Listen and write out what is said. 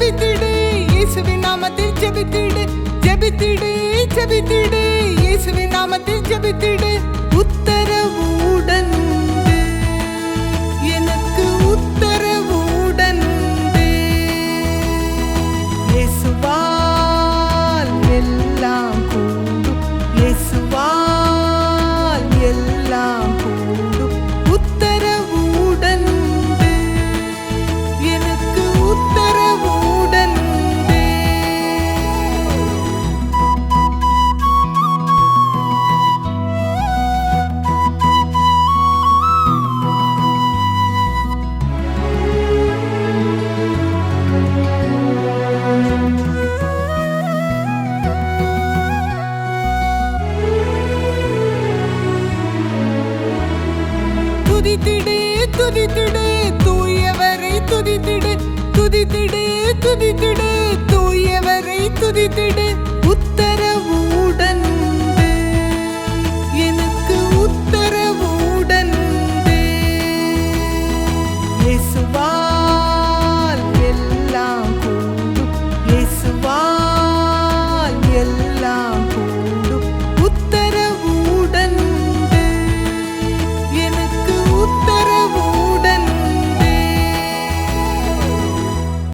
ஜெபித்திடு இயேசுவின் நாமத்தில் ஜெபித்திடு ஜெபித்திடு ஜெபித்திடு இயேசுவின் நாமத்தில் ஜெபித்திடு. துதித்திடு துதித்திடு தூயவரை துதித்திடு. துதித்திடு துதித்திடு தூயவரை துதித்திடு.